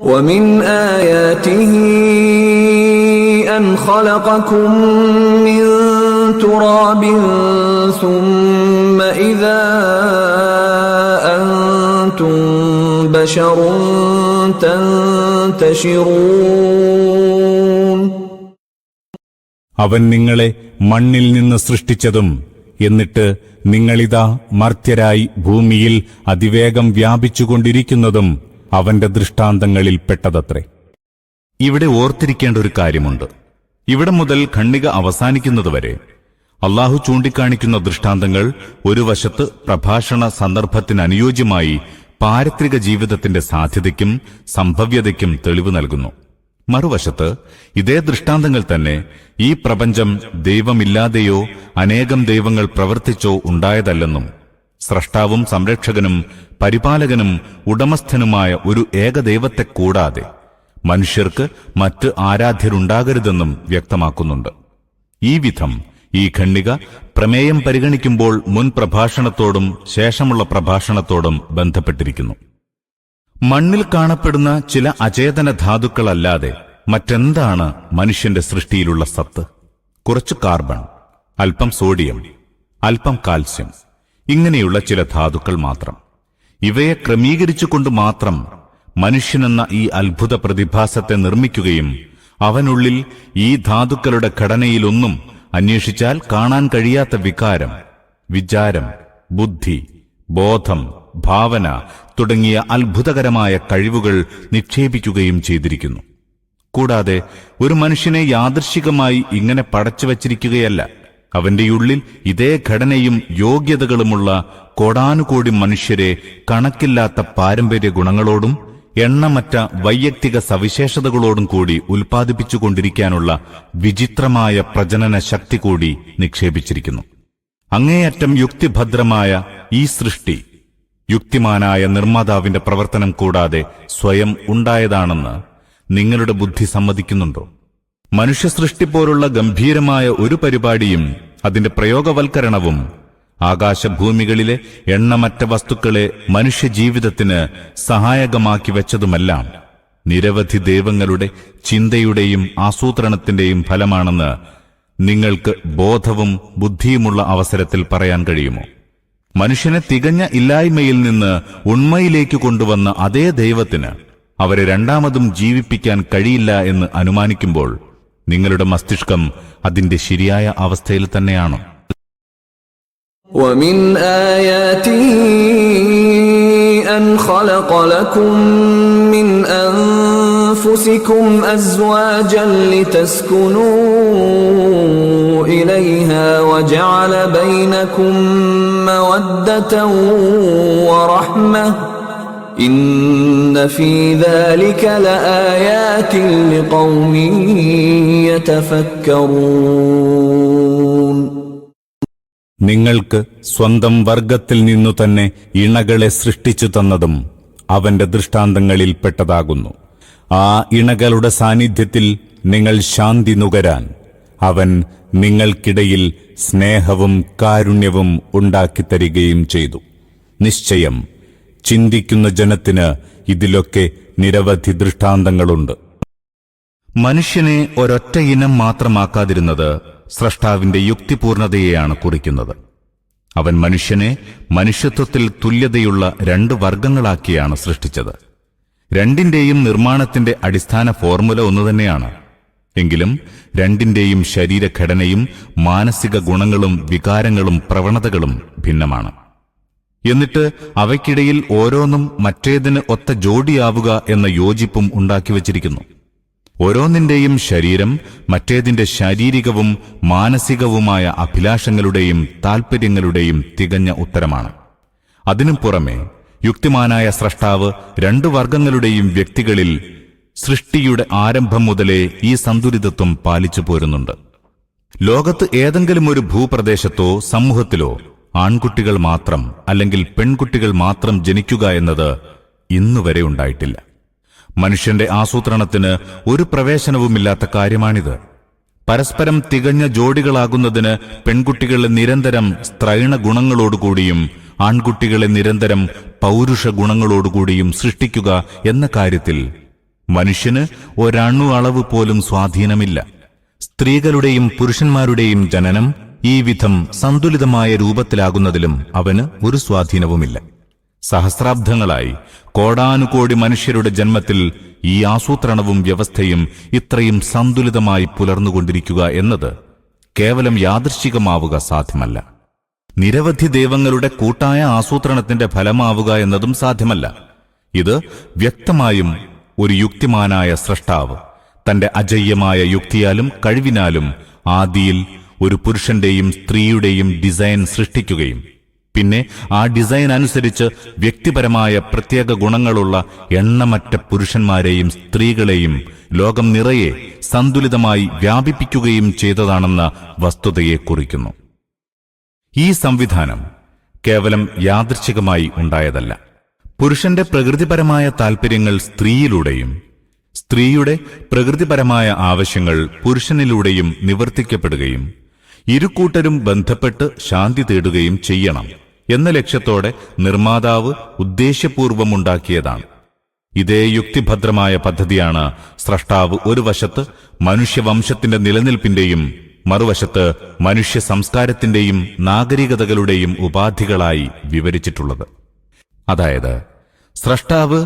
ومن آياته أن خلقكم من تراب ثم إذا أنتم بشر تنتشرون അവൻ നിങ്ങളെ മണ്ണിൽ നിന്ന് സൃഷ്ടിച്ചതും എന്നിട്ട് നിങ്ങളിതാ മർത്യരായി ഭൂമിയിൽ അതിവേഗം വ്യാപിച്ചുകൊണ്ടിരിക്കുന്നതും അവന്റെ ദൃഷ്ടാന്തങ്ങളിൽ പെട്ടതത്രേ. ഇവിടെ ഓർത്തിരിക്കേണ്ട ഒരു കാര്യമുണ്ട്. ഇവിടെ മുതൽ ഖണ്ണിക അവസാനിക്കുന്നതുവരെ അള്ളാഹു ചൂണ്ടിക്കാണിക്കുന്ന ദൃഷ്ടാന്തങ്ങൾ ഒരു വശത്ത് പ്രഭാഷണ സന്ദർഭത്തിന് അനുയോജ്യമായി പാരത്രിക ജീവിതത്തിന്റെ സാധ്യതയ്ക്കും സംഭവ്യതയ്ക്കും തെളിവ് നൽകുന്നു. മറുവശത്ത് ഇതേ ദൃഷ്ടാന്തങ്ങൾ തന്നെ ഈ പ്രപഞ്ചം ദൈവമില്ലാതെയോ അനേകം ദൈവങ്ങൾ പ്രവർത്തിച്ചോ ഉണ്ടായതല്ലെന്നും സ്രഷ്ടാവും സംരക്ഷകനും പരിപാലകനും ഉടമസ്ഥനുമായ ഒരു ഏകദൈവത്തെ കൂടാതെ മനുഷ്യർക്ക് മറ്റ് ആരാധ്യരുണ്ടാകരുതെന്നും വ്യക്തമാക്കുന്നുണ്ട്. ഈ വിധം ഈ ഖണ്ഡിക പ്രമേയം പരിഗണിക്കുമ്പോൾ മുൻ പ്രഭാഷണത്തോടും ശേഷമുള്ള പ്രഭാഷണത്തോടും ബന്ധപ്പെട്ടിരിക്കുന്നു. മണ്ണിൽ കാണപ്പെടുന്ന ചില അചേതന ധാതുക്കളല്ലാതെ മറ്റെന്താണ് മനുഷ്യന്റെ സൃഷ്ടിയിലുള്ള സത്ത്? കുറച്ച് കാർബൺ അല്പം സോഡിയം അല്പം കാൽസ്യം. ഇങ്ങനെയുള്ള ചില ധാതുക്കൾ മാത്രം. ഇവയെ ക്രമീകരിച്ചുകൊണ്ട് മാത്രം മനുഷ്യനെന്ന ഈ അത്ഭുത പ്രതിഭാസത്തെ നിർമ്മിക്കുകയും അവനുള്ളിൽ ഈ ധാതുക്കളുടെ ഘടനയിലൊന്നും അന്വേഷിച്ചാൽ കാണാൻ കഴിയാത്ത വികാരം വിചാരം ബുദ്ധി ബോധം ഭാവന തുടങ്ങിയ അത്ഭുതകരമായ കഴിവുകൾ നിക്ഷേപിക്കുകയും ചെയ്തിരിക്കുന്നു. കൂടാതെ ഒരു മനുഷ്യനെ യാദൃശികമായി ഇങ്ങനെ പടച്ചു വച്ചിരിക്കുകയല്ല അവന്റെ ഉള്ളിൽ ഇതേ ഘടനയും യോഗ്യതകളുമുള്ള കോടാനുകോടി മനുഷ്യരെ കണക്കില്ലാത്ത പാരമ്പര്യ ഗുണങ്ങളോടും എണ്ണമറ്റ വൈയക്തിക സവിശേഷതകളോടും കൂടി ഉൽപ്പാദിപ്പിച്ചുകൊണ്ടിരിക്കാനുള്ള വിചിത്രമായ പ്രജനന ശക്തി കൂടി നിക്ഷേപിച്ചിരിക്കുന്നു. അങ്ങേയറ്റം യുക്തിഭദ്രമായ ഈ സൃഷ്ടി യുക്തിമാനായ നിർമ്മാതാവിന്റെ പ്രവർത്തനം കൂടാതെ സ്വയം ഉണ്ടായതാണെന്ന് നിങ്ങളുടെ ബുദ്ധി സമ്മതിക്കുന്നുണ്ടോ? മനുഷ്യ സൃഷ്ടി പോലുള്ള ഗംഭീരമായ ഒരു പരിപാടിയും അതിന്റെ പ്രയോഗവൽക്കരണവും ആകാശഭൂമികളിലെ എണ്ണമറ്റ വസ്തുക്കളെ മനുഷ്യജീവിതത്തിന് സഹായകമാക്കി വെച്ചതുമെല്ലാം നിരവധി ദൈവങ്ങളുടെ ചിന്തയുടെയും ആസൂത്രണത്തിന്റെയും ഫലമാണെന്ന് നിങ്ങൾക്ക് ബോധവും ബുദ്ധിയുമുള്ള അവസരത്തിൽ പറയാൻ കഴിയുമോ? മനുഷ്യനെ തികഞ്ഞ ഇല്ലായ്മയിൽ നിന്ന് ഉണ്മയിലേക്ക് കൊണ്ടുവന്ന അതേ ദൈവത്തിന് അവരെ രണ്ടാമതും ജീവിപ്പിക്കാൻ കഴിയില്ല എന്ന് അനുമാനിക്കുമ്പോൾ നിങ്ങളുടെ മസ്തിഷ്കം അതിന്റെ ശരിയായ അവസ്ഥയിൽ തന്നെയാണോ ومن آياته أن خلق لكم من أنفسكم أزواجا لتسكنوا إليها وجعل بينكم مودة ورحمة إن في ذلك لآيات لقوم يتفكرون നിങ്ങൾക്ക് സ്വന്തം വർഗത്തിൽ നിന്നു തന്നെ ഇണകളെ സൃഷ്ടിച്ചു തന്നതും അവന്റെ ദൃഷ്ടാന്തങ്ങളിൽ പെട്ടതാകുന്നു. ആ ഇണകളുടെ സാന്നിധ്യത്തിൽ നിങ്ങൾ ശാന്തി നുകരാൻ അവൻ നിങ്ങൾക്കിടയിൽ സ്നേഹവും കാരുണ്യവും ഉണ്ടാക്കി ഉണ്ടാക്കിത്തരികയും ചെയ്തു. നിശ്ചയം ചിന്തിക്കുന്ന ജനത്തിന് ഇതിലൊക്കെ നിരവധി ദൃഷ്ടാന്തങ്ങളുണ്ട്. മനുഷ്യനെ ഒരൊറ്റ ഇനം മാത്രമാക്കാതിരുന്നത് സ്രഷ്ടാവിന്റെ യുക്തിപൂർണതയെയാണ് കുറിക്കുന്നത്. അവൻ മനുഷ്യനെ മനുഷ്യത്വത്തിൽ തുല്യതയുള്ള രണ്ട് വർഗങ്ങളാക്കിയാണ് സൃഷ്ടിച്ചത്. രണ്ടിന്റെയും നിർമ്മാണത്തിന്റെ അടിസ്ഥാന ഫോർമുല ഒന്നുതന്നെയാണ് എങ്കിലും രണ്ടിന്റെയും ശരീരഘടനയും മാനസിക ഗുണങ്ങളും വികാരങ്ങളും പ്രവണതകളും ഭിന്നമാണ്. എന്നിട്ട് അവയ്ക്കിടയിൽ ഓരോന്നും മറ്റേതിന് ഒത്ത ജോഡിയാവുക എന്ന യോജിപ്പും ഉണ്ടാക്കിവച്ചിരിക്കുന്നു ഓരോന്നിന്റെയും ശരീരം മറ്റേതിന്റെ ശാരീരികവും മാനസികവുമായ അഭിലാഷങ്ങളുടെയും താൽപ്പര്യങ്ങളുടെയും തികഞ്ഞ ഉത്തരമാണ്. അതിനു പുറമെ യുക്തിമാനായ സ്രഷ്ടാവ് രണ്ടു വർഗങ്ങളുടെയും വ്യക്തികളിൽ സൃഷ്ടിയുടെ ആരംഭം മുതലേ ഈ സന്തുലിതത്വം പാലിച്ചു പോരുന്നുണ്ട്. ലോകത്ത് ഏതെങ്കിലും ഒരു ഭൂപ്രദേശത്തോ സമൂഹത്തിലോ ആൺകുട്ടികൾ മാത്രം അല്ലെങ്കിൽ പെൺകുട്ടികൾ മാത്രം ജനിക്കുക എന്നത് ഇന്നുവരെ ഉണ്ടായിട്ടില്ല. മനുഷ്യന്റെ ആസൂത്രണത്തിന് ഒരു പ്രവേശനവുമില്ലാത്ത കാര്യമാണിത്. പരസ്പരം തികഞ്ഞ ജോഡികളാകുന്നതിന് പെൺകുട്ടികളെ നിരന്തരം സ്ത്രൈണ ഗുണങ്ങളോടുകൂടിയും ആൺകുട്ടികളെ നിരന്തരം പൗരുഷ ഗുണങ്ങളോടുകൂടിയും സൃഷ്ടിക്കുക എന്ന കാര്യത്തിൽ മനുഷ്യന് ഒരണു അളവ് പോലും സ്വാധീനമില്ല. സ്ത്രീകളുടെയും പുരുഷന്മാരുടെയും ജനനം ഈ വിധം സന്തുലിതമായ രൂപത്തിലാകുന്നതിലും അവന് ഒരു സ്വാധീനവുമില്ല. സഹസ്രാബ്ദങ്ങളായി കോടാനുകോടി മനുഷ്യരുടെ ജന്മത്തിൽ ഈ ആസൂത്രണവും വ്യവസ്ഥയും ഇത്രയും സന്തുലിതമായി പുലർന്നുകൊണ്ടിരിക്കുക എന്നത് കേവലം യാദൃശ്ചികമാവുക സാധ്യമല്ല. നിരവധി ദൈവങ്ങളുടെ കൂട്ടായ ആസൂത്രണത്തിന്റെ ഫലമാവുക എന്നതും സാധ്യമല്ല. ഇത് വ്യക്തമായും ഒരു യുക്തിമാനായ സ്രഷ്ടാവ് തന്റെ അജയ്യമായ യുക്തിയാലും കഴിവിനാലും ആദിയിൽ ഒരു പുരുഷന്റെയും സ്ത്രീയുടെയും ഡിസൈൻ സൃഷ്ടിക്കുകയും പിന്നെ ആ ഡിസൈൻ അനുസരിച്ച് വ്യക്തിപരമായ പ്രത്യേക ഗുണങ്ങളുള്ള എണ്ണമറ്റ പുരുഷന്മാരെയും സ്ത്രീകളെയും ലോകം നിറയെ സന്തുലിതമായി വ്യാപിപ്പിക്കുകയും ചെയ്തതാണെന്ന വസ്തുതയെ കുറിക്കുന്നു. ഈ സംവിധാനം കേവലം യാദൃച്ഛികമായി ഉണ്ടായതല്ല. പുരുഷന്റെ പ്രകൃതിപരമായ താൽപ്പര്യങ്ങൾ സ്ത്രീയിലൂടെയും സ്ത്രീയുടെ പ്രകൃതിപരമായ ആവശ്യങ്ങൾ പുരുഷനിലൂടെയും നിവർത്തിക്കപ്പെടുകയും ഇരുകൂട്ടരും ബന്ധപ്പെട്ട് ശാന്തി തേടുകയും ചെയ്യണം. എന്ന ലക്ഷ്യത്തോടെ നിർമ്മാതാവ് ഉദ്ദേശ്യപൂർവമുണ്ടാക്കിയതാണ് ഇതേ യുക്തിഭദ്രമായ പദ്ധതിയാണ് സ്രഷ്ടാവ് ഒരു വശത്ത് മനുഷ്യവംശത്തിന്റെ നിലനിൽപ്പിന്റെയും മറുവശത്ത് മനുഷ്യ സംസ്കാരത്തിന്റെയും നാഗരികതകളുടെയും ഉപാധികളായി വിവരിച്ചിട്ടുള്ളത്. അതായത് സ്രഷ്ടാവ്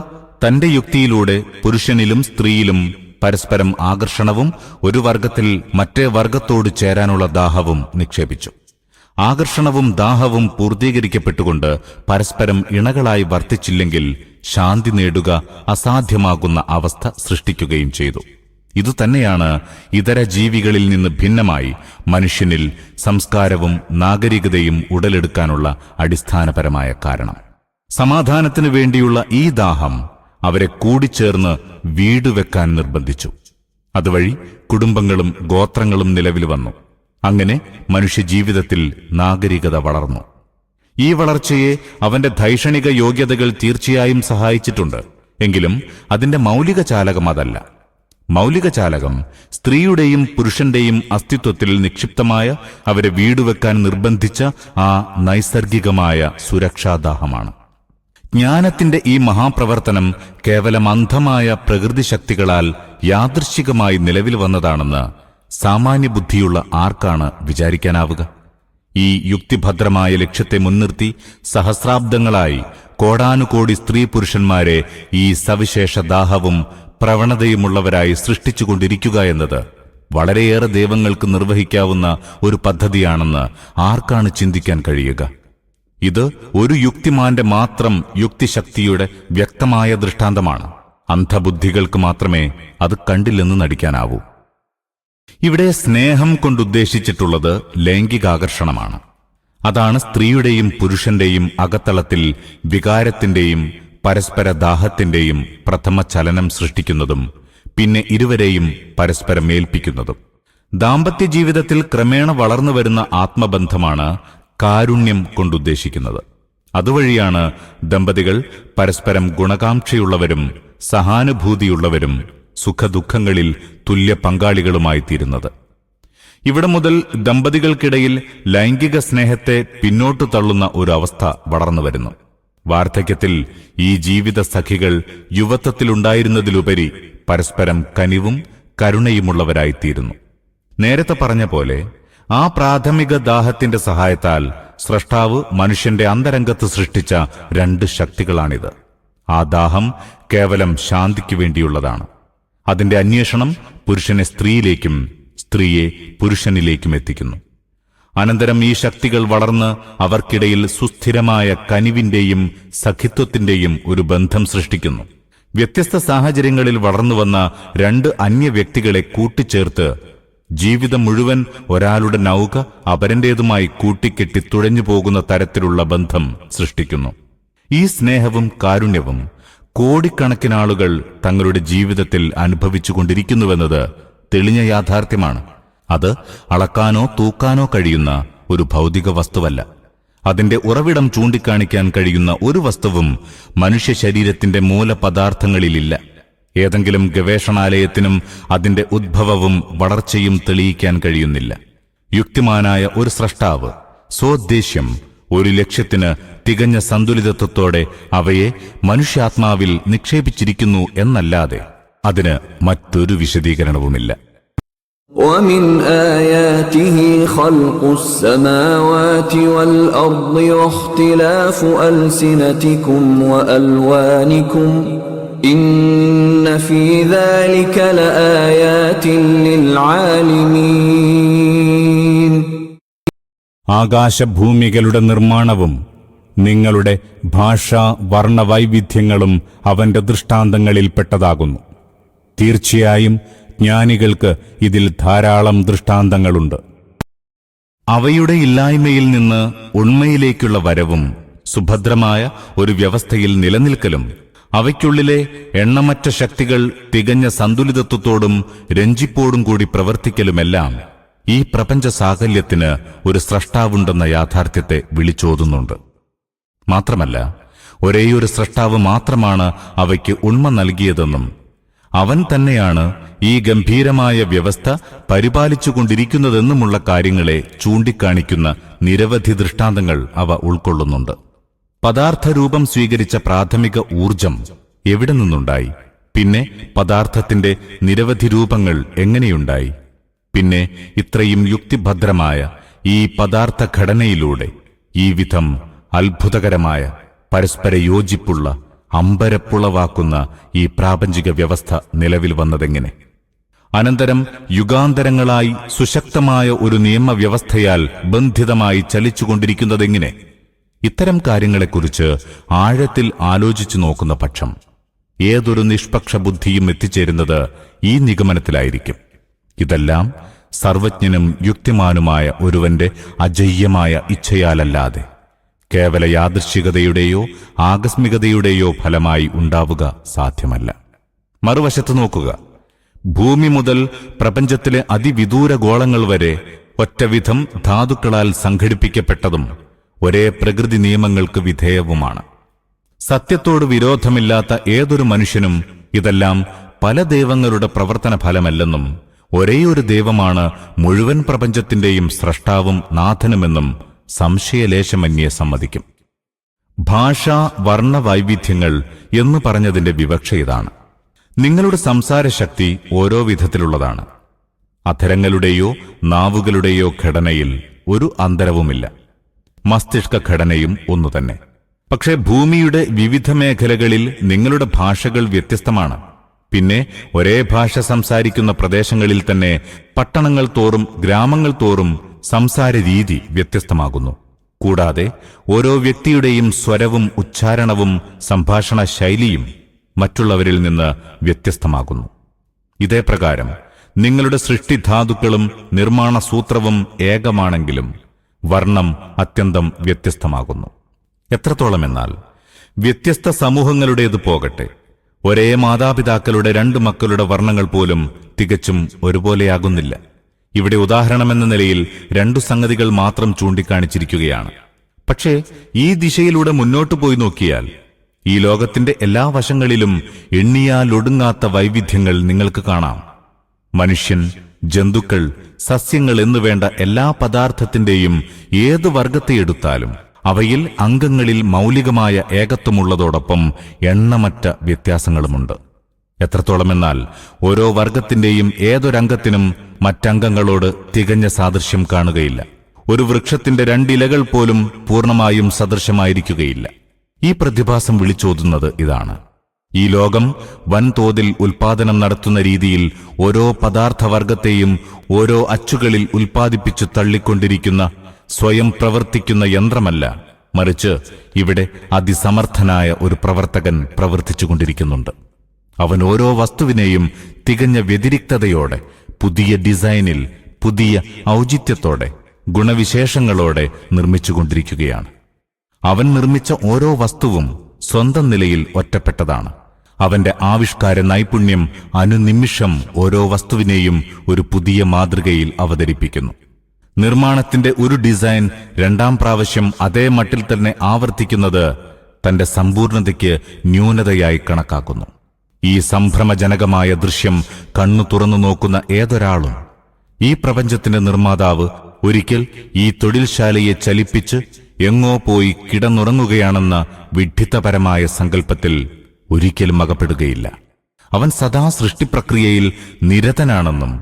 തന്റെ യുക്തിയിലൂടെ പുരുഷനിലും സ്ത്രീയിലും പരസ്പരം ആകർഷണവും ഒരു വർഗത്തിൽ മറ്റേ വർഗത്തോട് ചേരാനുള്ള ദാഹവും നിക്ഷേപിച്ചു. ആകർഷണവും ദാഹവും പൂർത്തീകരിക്കപ്പെട്ടുകൊണ്ട് പരസ്പരം ഇണകളായി വർത്തിച്ചില്ലെങ്കിൽ ശാന്തി നേടുക അസാധ്യമാകുന്ന അവസ്ഥ സൃഷ്ടിക്കുകയും ചെയ്തു. ഇതുതന്നെയാണ് ഇതര ജീവികളിൽ നിന്ന് ഭിന്നമായി മനുഷ്യനിൽ സംസ്കാരവും നാഗരികതയും ഉടലെടുക്കാനുള്ള അടിസ്ഥാനപരമായ കാരണം. സമാധാനത്തിനു വേണ്ടിയുള്ള ഈ ദാഹം അവരെ കൂടിച്ചേർന്ന് വീട് വെക്കാൻ നിർബന്ധിച്ചു. അതുവഴി കുടുംബങ്ങളും ഗോത്രങ്ങളും നിലവിൽ വന്നു. അങ്ങനെ മനുഷ്യജീവിതത്തിൽ നാഗരികത വളർന്നു. ഈ വളർച്ചയെ അവന്റെ ധൈഷണിക യോഗ്യതകൾ തീർച്ചയായും സഹായിച്ചിട്ടുണ്ട്. എങ്കിലും അതിന്റെ മൗലിക ചാലകം അതല്ല. മൗലിക ചാലകം സ്ത്രീയുടെയും പുരുഷന്റെയും അസ്തിത്വത്തിൽ നിക്ഷിപ്തമായ അവരെ വീടുവെക്കാൻ നിർബന്ധിച്ച ആ നൈസർഗികമായ സുരക്ഷാദാഹമാണ്. ജ്ഞാനത്തിന്റെ ഈ മഹാപ്രവർത്തനം കേവലം അന്ധമായ പ്രകൃതി ശക്തികളാൽ യാദൃശ്ചികമായി നിലവിൽ വന്നതാണെന്ന് സാമാന്യ ബുദ്ധിയുള്ള ആർക്കാണ് വിചാരിക്കാനാവുക? ഈ യുക്തിഭദ്രമായ ലക്ഷ്യത്തെ മുൻനിർത്തി സഹസ്രാബ്ദങ്ങളായി കോടാനുകോടി സ്ത്രീ പുരുഷന്മാരെ ഈ സവിശേഷ ദാഹവും പ്രവണതയുമുള്ളവരായി സൃഷ്ടിച്ചുകൊണ്ടിരിക്കുക എന്നത് വളരെയേറെ ദൈവങ്ങൾക്ക് നിർവഹിക്കാവുന്ന ഒരു പദ്ധതിയാണെന്ന് ആർക്കാണ് ചിന്തിക്കാൻ കഴിയുക? ഇത് ഒരു യുക്തിമാന്റെ മാത്രം യുക്തിശക്തിയുടെ വ്യക്തമായ ദൃഷ്ടാന്തമാണ്. അന്ധബുദ്ധികൾക്ക് മാത്രമേ അത് കണ്ടില്ലെന്ന് നടിക്കാനാവൂ. ഇവിടെ സ്നേഹം കൊണ്ടുദ്ദേശിച്ചിട്ടുള്ളത് ലൈംഗികാകർഷണമാണ്. അതാണ് സ്ത്രീയുടെയും പുരുഷന്റെയും അകത്തളത്തിൽ വികാരത്തിന്റെയും പരസ്പര ദാഹത്തിന്റെയും പ്രഥമ ചലനം സൃഷ്ടിക്കുന്നതും പിന്നെ ഇരുവരെയും പരസ്പരം ഏൽപ്പിക്കുന്നതും ദാമ്പത്യ ജീവിതത്തിൽ ക്രമേണ വളർന്നു വരുന്ന ആത്മബന്ധമാണ് കാരുണ്യം കൊണ്ടുദ്ദേശിക്കുന്നത്. അതുവഴിയാണ് ദമ്പതികൾ പരസ്പരം ഗുണകാംക്ഷയുള്ളവരും സഹാനുഭൂതിയുള്ളവരും സുഖദുഃഖങ്ങളിൽ തുല്യ പങ്കാളികളുമായി തീരുന്നത് ഇവിടെ മുതൽ ദമ്പതികൾക്കിടയിൽ ലൈംഗിക സ്നേഹത്തെ പിന്നോട്ടു തള്ളുന്ന ഒരു അവസ്ഥ വളർന്നു വരുന്നു. വാർദ്ധക്യത്തിൽ ഈ ജീവിത സഖികൾ യുവത്വത്തിലുണ്ടായിരുന്നതിലുപരി പരസ്പരം കനിവും കരുണയുമുള്ളവരായിത്തീരുന്നു. നേരത്തെ പറഞ്ഞ പോലെ ആ പ്രാഥമിക ദാഹത്തിന്റെ സഹായത്താൽ സ്രഷ്ടാവ് മനുഷ്യന്റെ അന്തരംഗത്ത് സൃഷ്ടിച്ച രണ്ട് ശക്തികളാണിത്. ആ ദാഹം കേവലം ശാന്തിക്ക് വേണ്ടിയുള്ളതാണ്. അതിന്റെ അന്വേഷണം പുരുഷനെ സ്ത്രീയിലേക്കും സ്ത്രീയെ പുരുഷനിലേക്കും എത്തിക്കുന്നു. അനന്തരം ഈ ശക്തികൾ വളർന്ന് അവർക്കിടയിൽ സുസ്ഥിരമായ കനിവിന്റെയും സഖിത്വത്തിന്റെയും ഒരു ബന്ധം സൃഷ്ടിക്കുന്നു. വ്യത്യസ്ത സാഹചര്യങ്ങളിൽ വളർന്നുവന്ന രണ്ട് അന്യ വ്യക്തികളെ കൂട്ടിച്ചേർത്ത് ജീവിതം മുഴുവൻ ഒരാളുടെ നൗക അപരന്റേതുമായി കൂട്ടിക്കെട്ടി തുഴഞ്ഞു പോകുന്ന തരത്തിലുള്ള ബന്ധം സൃഷ്ടിക്കുന്നു. ഈ സ്നേഹവും കാരുണ്യവും കോടിക്കണക്കിനാളുകൾ തങ്ങളുടെ ജീവിതത്തിൽ അനുഭവിച്ചുകൊണ്ടിരിക്കുന്നുവെന്നത് തെളിഞ്ഞ യാഥാർത്ഥ്യമാണ്. അത് അളക്കാനോ തൂക്കാനോ കഴിയുന്ന ഒരു ഭൗതിക വസ്തുവല്ല. അതിന്റെ ഉറവിടം ചൂണ്ടിക്കാണിക്കാൻ കഴിയുന്ന ഒരു വസ്തുവും മനുഷ്യ ശരീരത്തിന്റെ മൂലപദാർത്ഥങ്ങളിലില്ല. ഏതെങ്കിലും ഗവേഷണാലയത്തിനും അതിന്റെ ഉദ്ഭവവും വളർച്ചയും തെളിയിക്കാൻ കഴിയുന്നില്ല. യുക്തിമാനായ ഒരു സ്രഷ്ടാവ് സ്വോദ്ദേശ്യം ഒരു ലക്ഷ്യത്തിന് തികഞ്ഞ സന്തുലിതത്വത്തോടെ അവയെ മനുഷ്യാത്മാവിൽ നിക്ഷേപിച്ചിരിക്കുന്നു എന്നല്ലാതെ അതിന് മറ്റൊരു വിശദീകരണവുമില്ല ومن آياته خلق السماوات والأرض واختلاف ألسنتكم وألوانكم إن في ذلك لآيات للعالمين ആകാശഭൂമികളുടെ നിർമ്മാണവും നിങ്ങളുടെ ഭാഷാ വർണവൈവിധ്യങ്ങളും അവന്റെ ദൃഷ്ടാന്തങ്ങളിൽപ്പെട്ടതാകുന്നു തീർച്ചയായും ജ്ഞാനികൾക്ക് ഇതിൽ ധാരാളം ദൃഷ്ടാന്തങ്ങളുണ്ട്. അവയുടെ ഇല്ലായ്മയിൽ നിന്ന് ഉണ്മയിലേക്കുള്ള വരവും സുഭദ്രമായ ഒരു വ്യവസ്ഥയിൽ നിലനിൽക്കലും അവയ്ക്കുള്ളിലെ എണ്ണമറ്റ ശക്തികൾ തികഞ്ഞ സന്തുലിതത്വത്തോടും രഞ്ജിപ്പോടും കൂടി പ്രവർത്തിക്കലുമെല്ലാം ഈ പ്രപഞ്ച സാകല്യത്തിന് ഒരു സ്രഷ്ടാവുണ്ടെന്ന യാഥാർത്ഥ്യത്തെ വിളിച്ചോതുന്നുണ്ട്. മാത്രമല്ല ഒരേയൊരു സൃഷ്ടാവ് മാത്രമാണ് അവയ്ക്ക് ഉണ്മ നൽകിയതെന്നും അവൻ തന്നെയാണ് ഈ ഗംഭീരമായ വ്യവസ്ഥ പരിപാലിച്ചുകൊണ്ടിരിക്കുന്നതെന്നുമുള്ള കാര്യങ്ങളെ ചൂണ്ടിക്കാണിക്കുന്ന നിരവധി ദൃഷ്ടാന്തങ്ങൾ അവ ഉൾക്കൊള്ളുന്നുണ്ട്. പദാർത്ഥരൂപം സ്വീകരിച്ച പ്രാഥമിക ഊർജം എവിടെ നിന്നുണ്ടായി? പിന്നെ പദാർത്ഥത്തിന്റെ നിരവധി രൂപങ്ങൾ എങ്ങനെയുണ്ടായി? പിന്നെ ഇത്രയും യുക്തിഭദ്രമായ ഈ പദാർത്ഥ ഘടനയിലൂടെ ഈ വിധം അത്ഭുതകരമായ പരസ്പര യോജിപ്പുള്ള അമ്പരപ്പുളവാക്കുന്ന ഈ പ്രാപഞ്ചിക വ്യവസ്ഥ നിലവിൽ വന്നതെങ്ങനെ? അനന്തരം യുഗാന്തരങ്ങളായി സുശക്തമായ ഒരു നിയമവ്യവസ്ഥയാൽ ബന്ധിതമായി ചലിച്ചുകൊണ്ടിരിക്കുന്നതെങ്ങനെ? ഇത്തരം കാര്യങ്ങളെക്കുറിച്ച് ആഴത്തിൽ ആലോചിച്ചു നോക്കുന്ന പക്ഷം ഏതൊരു നിഷ്പക്ഷ ബുദ്ധിയും എത്തിച്ചേരുന്നത് ഈ നിഗമനത്തിലായിരിക്കും. ഇതെല്ലാം സർവജ്ഞനും യുക്തിമാനുമായ ഒരുവന്റെ അജയ്യമായ ഇച്ഛയാലല്ലാതെ. കേവല യാദൃശ്ചികതയുടെയോ ആകസ്മികതയുടെയോ ഫലമായി ഉണ്ടാവുക സാധ്യമല്ല. മറുവശത്ത് നോക്കുക. ഭൂമി മുതൽ പ്രപഞ്ചത്തിലെ അതിവിദൂര ഗോളങ്ങൾ വരെ ഒറ്റവിധം ധാതുക്കളാൽ സംഘടിപ്പിക്കപ്പെട്ടതും ഒരേ പ്രകൃതി നിയമങ്ങൾക്ക് വിധേയവുമാണ്. സത്യത്തോട് വിരോധമില്ലാത്ത ഏതൊരു മനുഷ്യനും ഇതെല്ലാം പല ദൈവങ്ങളുടെ പ്രവർത്തന ഫലമല്ലെന്നും ഒരേയൊരു ദൈവമാണ് മുഴുവൻ പ്രപഞ്ചത്തിന്റെയും സ്രഷ്ടാവും നാഥനുമെന്നും സംശയലേശമന്യേ സമ്മതിക്കും. ഭാഷാ വർണവൈവിധ്യങ്ങൾ എന്ന് പറഞ്ഞതിന്റെ വിവക്ഷ ഇതാണ്. നിങ്ങളുടെ സംസാരശക്തി ഓരോ വിധത്തിലുള്ളതാണ്. അധരങ്ങളുടെയോ നാവുകളുടെയോ ഘടനയിൽ ഒരു അന്തരവുമില്ല. മസ്തിഷ്ക ഘടനയും ഒന്നുതന്നെ പക്ഷേ ഭൂമിയുടെ വിവിധ മേഖലകളിൽ നിങ്ങളുടെ ഭാഷകൾ വ്യത്യസ്തമാണ്. പിന്നെ ഒരേ ഭാഷ സംസാരിക്കുന്ന പ്രദേശങ്ങളിൽ തന്നെ പട്ടണങ്ങൾ തോറും ഗ്രാമങ്ങൾ തോറും സംസാര രീതി വ്യത്യസ്തമാകുന്നു. കൂടാതെ ഓരോ വ്യക്തിയുടെയും സ്വരവും ഉച്ചാരണവും സംഭാഷണ ശൈലിയും മറ്റുള്ളവരിൽ നിന്ന് വ്യത്യസ്തമാകുന്നു. ഇതേ പ്രകാരം നിങ്ങളുടെ സൃഷ്ടിധാതുക്കളും നിർമ്മാണ സൂത്രവും ഏകമാണെങ്കിലും വർണം അത്യന്തം വ്യത്യസ്തമാകുന്നു. എത്രത്തോളമെന്നാൽ വ്യത്യസ്ത സമൂഹങ്ങളുടേത് പോകട്ടെ ഒരേ മാതാപിതാക്കളുടെ രണ്ട് മക്കളുടെ വർണങ്ങൾ പോലും തികച്ചും ഒരുപോലെയാകുന്നില്ല. ഇവിടെ ഉദാഹരണമെന്ന നിലയിൽ രണ്ടു സംഗതികൾ മാത്രം ചൂണ്ടിക്കാണിച്ചിരിക്കുകയാണ്. പക്ഷേ ഈ ദിശയിലൂടെ മുന്നോട്ടു പോയി നോക്കിയാൽ ഈ ലോകത്തിന്റെ എല്ലാ വശങ്ങളിലും എണ്ണിയാലൊടുങ്ങാത്ത വൈവിധ്യങ്ങൾ നിങ്ങൾക്ക് കാണാം. മനുഷ്യൻ ജന്തുക്കൾ സസ്യങ്ങൾ എന്നുവേണ്ട എല്ലാ പദാർത്ഥത്തിന്റെയും ഏത് വർഗത്തെ എടുത്താലും അവയിൽ അംഗങ്ങളിൽ മൗലികമായ ഏകത്വമുള്ളതോടൊപ്പം എണ്ണമറ്റ വ്യത്യാസങ്ങളുമുണ്ട്. എത്രത്തോളമെന്നാൽ ഓരോ വർഗത്തിന്റെയും ഏതൊരംഗത്തിനും മറ്റംഗങ്ങളോട് തികഞ്ഞ സാദൃശ്യം കാണുകയില്ല. ഒരു വൃക്ഷത്തിന്റെ രണ്ടിലകൾ പോലും പൂർണമായും സദൃശമായിരിക്കുകയില്ല ഈ പ്രതിഭാസം വിളിച്ചോതുന്നത് ഇതാണ്. ഈ ലോകം വൻതോതിൽ ഉൽപാദനം നടത്തുന്ന രീതിയിൽ ഓരോ പദാർത്ഥവർഗത്തെയും ഓരോ അച്ചുകളിൽ ഉൽപ്പാദിപ്പിച്ചു തള്ളിക്കൊണ്ടിരിക്കുന്ന സ്വയം പ്രവർത്തിക്കുന്ന യന്ത്രമല്ല. മറിച്ച് ഇവിടെ അതിസമർത്ഥനായ ഒരു പ്രവർത്തകൻ പ്രവർത്തിച്ചുകൊണ്ടിരിക്കുന്നുണ്ട്. അവൻ ഓരോ വസ്തുവിനെയും തികഞ്ഞ വ്യതിരിക്തതയോടെ പുതിയ ഡിസൈനിൽ പുതിയ ഔചിത്യത്തോടെ ഗുണവിശേഷങ്ങളോടെ നിർമ്മിച്ചുകൊണ്ടിരിക്കുകയാണ്. അവൻ നിർമ്മിച്ച ഓരോ വസ്തുവും സ്വന്തം നിലയിൽ ഒറ്റപ്പെട്ടതാണ്. അവന്റെ ആവിഷ്കാര നൈപുണ്യം അനുനിമിഷം ഓരോ വസ്തുവിനെയും ഒരു പുതിയ മാതൃകയിൽ അവതരിപ്പിക്കുന്നു. നിർമ്മാണത്തിന്റെ ഒരു ഡിസൈൻ രണ്ടാം പ്രാവശ്യം അതേ മട്ടിൽ തന്നെ ആവർത്തിക്കുന്നത് തന്റെ സമ്പൂർണതയ്ക്ക് ന്യൂനതയായി കണക്കാക്കുന്നു. ഈ സംഭ്രമജനകമായ ദൃശ്യം കണ്ണു തുറന്നു നോക്കുന്ന ഏതൊരാളും ഈ പ്രപഞ്ചത്തിന്റെ നിർമ്മാതാവ് ഒരിക്കൽ ഈ തൊഴിൽശാലയെ ചലിപ്പിച്ച് എങ്ങോ പോയി കിടന്നുറങ്ങുകയാണെന്ന വിഡ്ഢിത്തപരമായ സങ്കല്പത്തിൽ ഒരിക്കലും അകപ്പെടുകയില്ല. അവൻ സദാ സൃഷ്ടിപ്രക്രിയയിൽ നിരതനാണെന്നും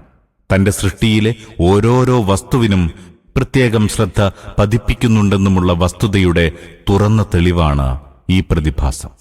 തന്റെ സൃഷ്ടിയിലെ ഓരോരോ വസ്തുവിനും പ്രത്യേകം ശ്രദ്ധ പതിപ്പിക്കുന്നുണ്ടെന്നുമുള്ള വസ്തുതയുടെ തുറന്ന തെളിവാണ് ഈ പ്രതിഭാസം.